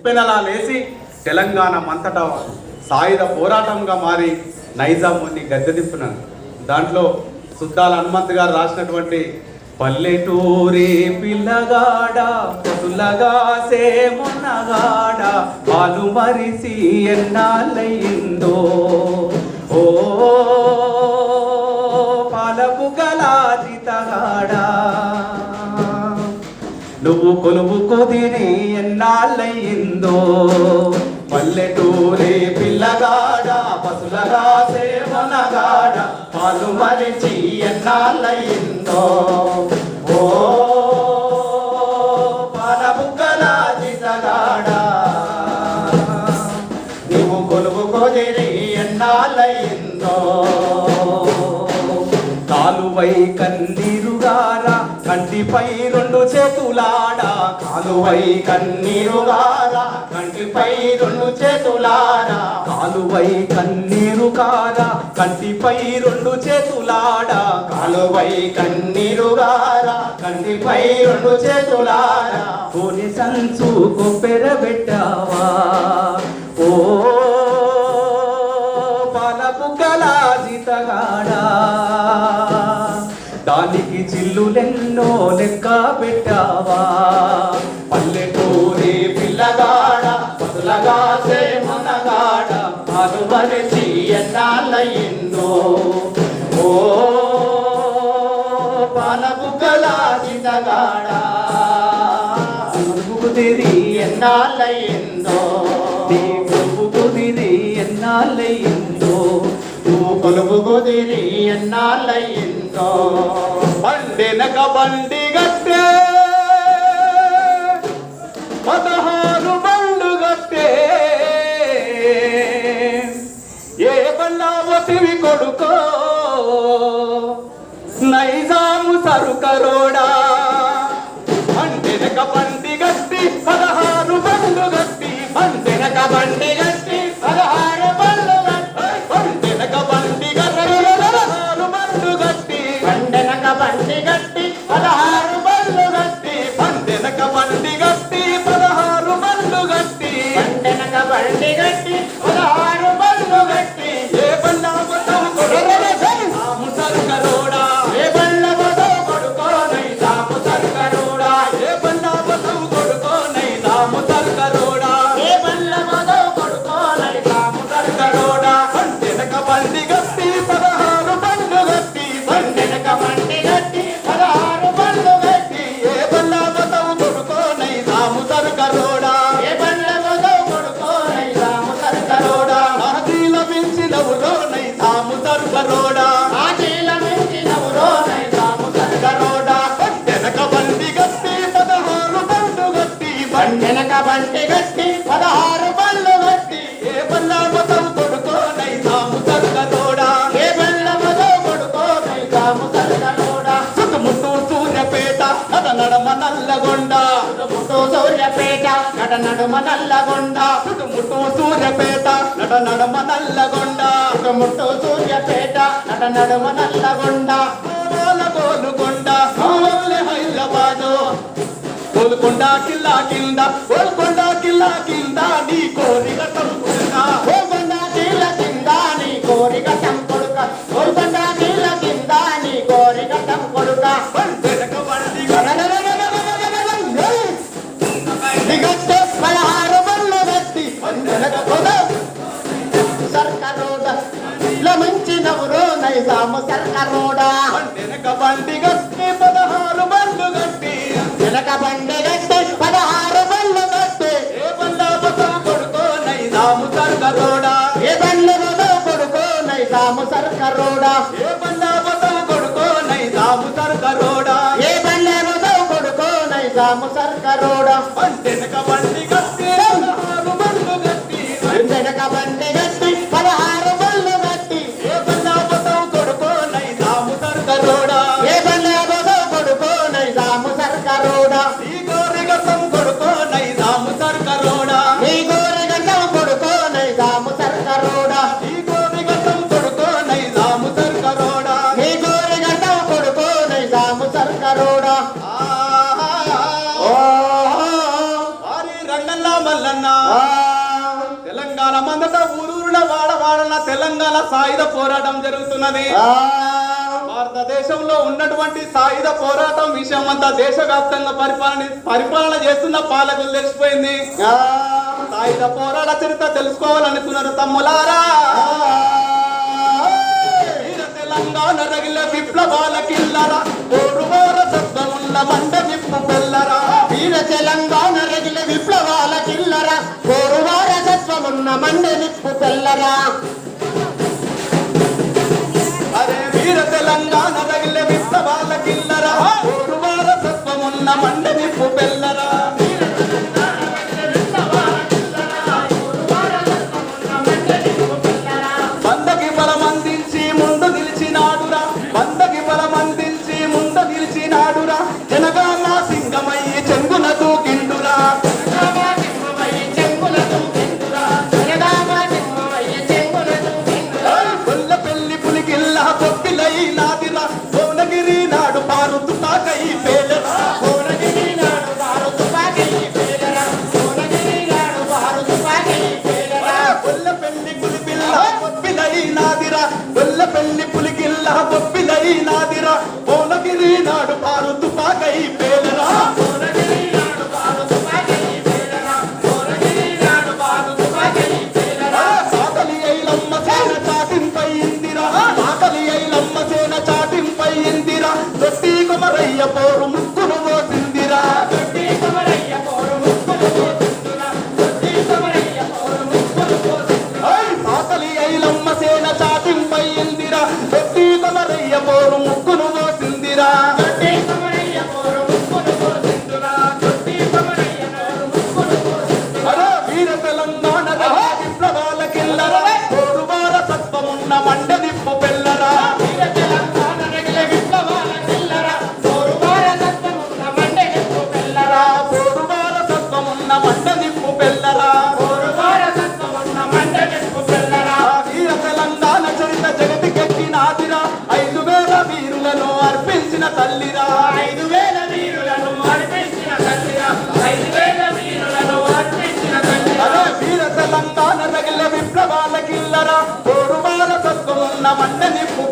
ఉప్పెనలా లేచి తెలంగాణ మంతటా సాయుధ పోరాటంగా మారి నైజాముని గద్దెదింపినారు దాంట్లో సుద్దాల హనుమంత్ గారు రాసినటువంటి పల్లెటూరి పిల్లగాడ పసులగా సేమున్నగాడ పాలు మరిసి ఎన్నాళ్ళయిందో? ఓ పాలపు గలాజితగాడా నువ్వు కొలువు కుదిరి ఎన్నాళ్ళయిందో? పల్లెటూరి పిల్లగాడ పసులగా సేవనగాడ పాలు మరిచి ఎన్నాళ్ళయిందో? ఓ పాలబుగ్గల జితగాడా నువ్వు కొలువు కుదిరి ఎన్నాళ్ళయిందో? కాలువై కన్నీరుగారా కంటిపై రెండు చేతులాడా? కాలువై కన్నీరుగారా కంటిపై రెండు చేతులాడా? కాలువై కన్నీరుగారా కంటిపై రెండు చేతులాడా? కాలువై కన్నీరుగారా కంటిపై రెండు చేతులాడా? కోని సంచు కొప్పెర ఓ పాలపుక్కల జీతగాడా గాలికి చిల్లులెన్నో లెక్క పెట్టావా? పల్లెటూరి పిల్లగాడ పదులగా మనగాడ అనుమరిచి ఎన్నాళ్ళ ఎన్నో. ఓ పాలపుక్కల జీతగాడా కుదిరి ఎన్నాళ్ళయిందో నీ కుదిరి ఎన్నాళ్ళ ఎన్నో. నువ్వు కొలుపు కుదిరి ఎన్నాళ్ళ ఎన్నో. పండినక బండి గట్టే పదహారు బండు గట్టే ఏ బళ్ళావతివి కొడుకో నైజాము సరుకరోడా బండి గట్టి పదహారు నల్లగొండ. చుట్టుముట్టు సూర్యపేట నట నడుమ నల్లగొండ. ముట్టు సూర్యపేట నట నడుమ నల్లగొండ. ముట్టు సూర్యపేట నట నడుమ నల్లగొండ. గోలుకొండ హైదరాబాదు. గోల్కొండ కిల్లా కింద గోల్కొండ కిల్లా కింద నీ కోరిక తలుపుడుక గోల్కొండ కిల్లా కింద నీ కోరిక మంచినవరు నైజాము సర్కారోడా వెనక బండి గట్టి పదహారు బండ్లు గట్టి వెనక బండి గట్టి పదహారు బండ్లు గట్టి ఏ బండ్ల కొడుకో నైజాము సర్కారోడా ఏ బండ్ల కొడుకో నైజాము సర్కారోడా ఏ బండ్ల ఆ, తెలంగాణ మందట ఊరూరుల వాడవాడన తెలంగాణ సాయుధ పోరాటం జరుగుతున్నది. భారతదేశంలో ఉన్నటువంటి సాయుధ పోరాటం విషయం అంతా దేశవ్యాప్తంగా పరిపాలన పరిపాలన చేస్తున్న పాలకులు తెలిసిపోయింది. ఆ, సాయుధ పోరాట చరిత్ర తెలుసుకోవాలనుకున్నారు తమ్ములారా. తెలంగాణ రగిల విప్లవాల కిల్లరా మండ నిప్పు పెల్లరా మండె నిప్పు తెల్లరా అరే వీర తెలంగాణ రగిల వాళ్ళ కిల్లరా ఓరు వారసత్వమున్న మండ నిప్పు పెల్లరా వీరులను అర్పించిన తల్లిరా. ఐదు వేల వీరులను అర్పించిన తల్లిరా. ఐదు వేల వీరులను అర్పించిన తల్లి అరే వీర తెలంగాణ తగిల విప్లవాల కిల్లరా. తోడు తత్వం ఉన్న మండ నిప్పు